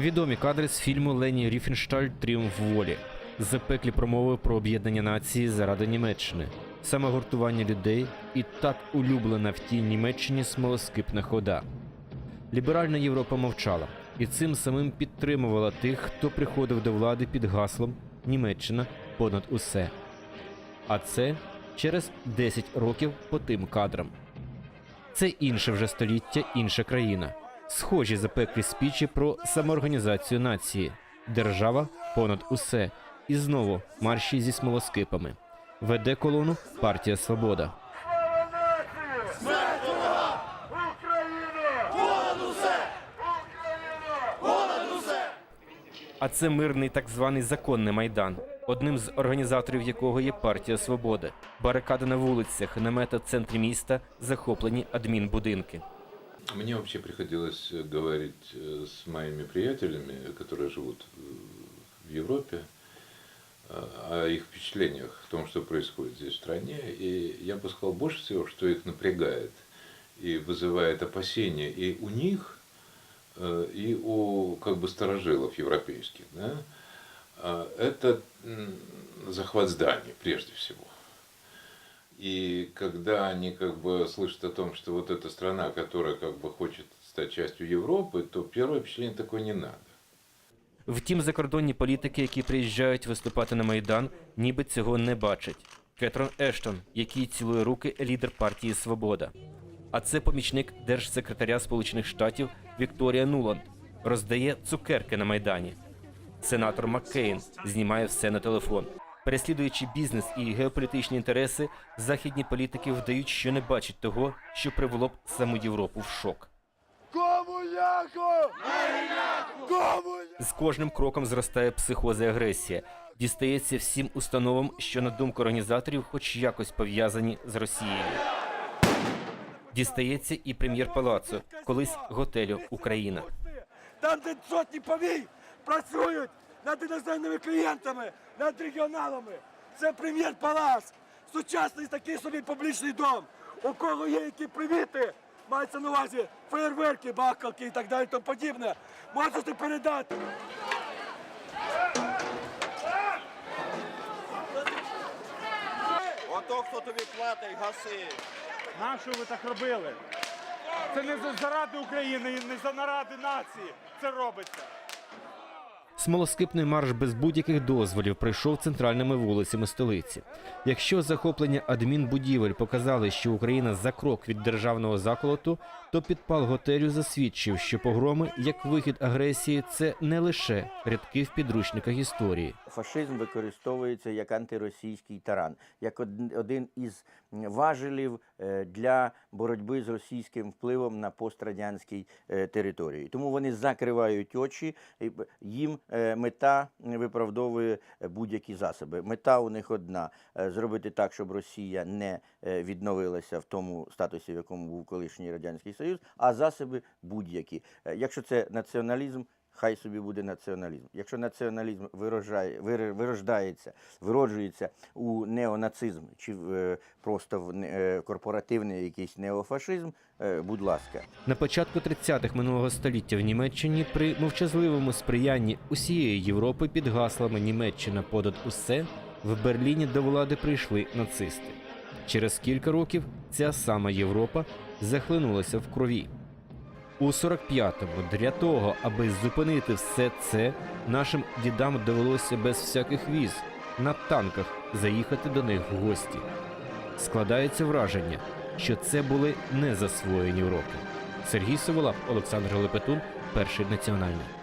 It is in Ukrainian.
Відомі кадри з фільму Лені Ріфеншталь Тріумф волі. Запеклі промови про об'єднання нації заради Німеччини, самогуртування людей і так улюблена в тій Німеччині смолоскипна хода. Ліберальна Європа мовчала і цим самим підтримувала тих, хто приходив до влади під гаслом Німеччина понад усе. А це через 10 років по тим кадрам. Це інше вже століття, інша країна. Схожі запеклі спічі про самоорганізацію нації, держава понад усе, і знову марші зі смолоскипами. Веде колону партія Свобода. А це мирний так званий законний майдан, одним з організаторів якого є партія Свобода. Барикади на вулицях, намети в центрі міста, захоплені адмінбудинки. Мне вообще приходилось э, говорить э, с моими приятелями, которые живут в Европе, э, о их впечатлениях, о том, что происходит здесь в стране. И я бы сказал больше всего, что их напрягает и вызывает опасения и у них, и у как бы старожилов европейских. Да? А, Это захват зданий прежде всего. И когда они как бы слышат о том, что вот эта страна, которая как бы хочет стать частью Европы, то первое впечатление такое не надо. Втім, закордонні політики, які приїжджають виступати на майдан, ніби цього не бачать. Кетрон Ештон, який цілує руки лідер партії Свобода. А це помічник держсекретаря Сполучених Штатів Вікторія Нуланд роздає цукерки на майдані. Сенатор Маккейн знімає все на телефон. Переслідуючи бізнес і геополітичні інтереси, західні політики вдають, що не бачать того, що привело б саму Європу в шок. Комуняку! Комуняку! З кожним кроком зростає психоза і агресія. Дістається всім установам, що на думку організаторів, хоч якось пов'язані з Росією. Дістається і прем'єр палацу, колись готелю Україна. Там, де сотні повій працюють над іноземними клієнтами, над регіоналами. Це прем'єр палац, сучасний такий собі публічний дом. У кого є які привіти, мається на увазі фейерверки, бахалки і так далі, тому подібне. Можете передати. Ото хто тобі платить, гаси. Нащо ви так робили? Це не за- заради України і не за наради нації. Це робиться. Смолоскипний марш без будь-яких дозволів пройшов центральними вулицями столиці. Якщо захоплення адмінбудівель показали, що Україна за крок від державного заколоту, то підпал готелю засвідчив, що погроми як вихід агресії це не лише рядки в підручниках історії. Фашизм використовується як антиросійський таран, як од- один із важелів е, для боротьби з російським впливом на пострадянській е, території. Тому вони закривають очі, їм мета виправдовує е, будь-які засоби. Мета у них одна е, зробити так, щоб Росія не е, відновилася в тому статусі, в якому був колишній радянський Союз, а засоби будь-які. Е, Якщо це націоналізм. Хай собі буде націоналізм. Якщо націоналізм вирожає, вирождається, вироджується у неонацизм чи в, е, просто в е, корпоративний якийсь неофашизм, е, будь ласка. На початку 30-х минулого століття в Німеччині при мовчазливому сприянні усієї Європи під гаслами Німеччина понад усе в Берліні до влади прийшли нацисти. Через кілька років ця сама Європа захлинулася в крові. У 45-му для того, аби зупинити все це, нашим дідам довелося без всяких віз на танках заїхати до них в гості. Складається враження, що це були не засвоєні роки. Сергій Соволап, Олександр Лепетун, перший національний.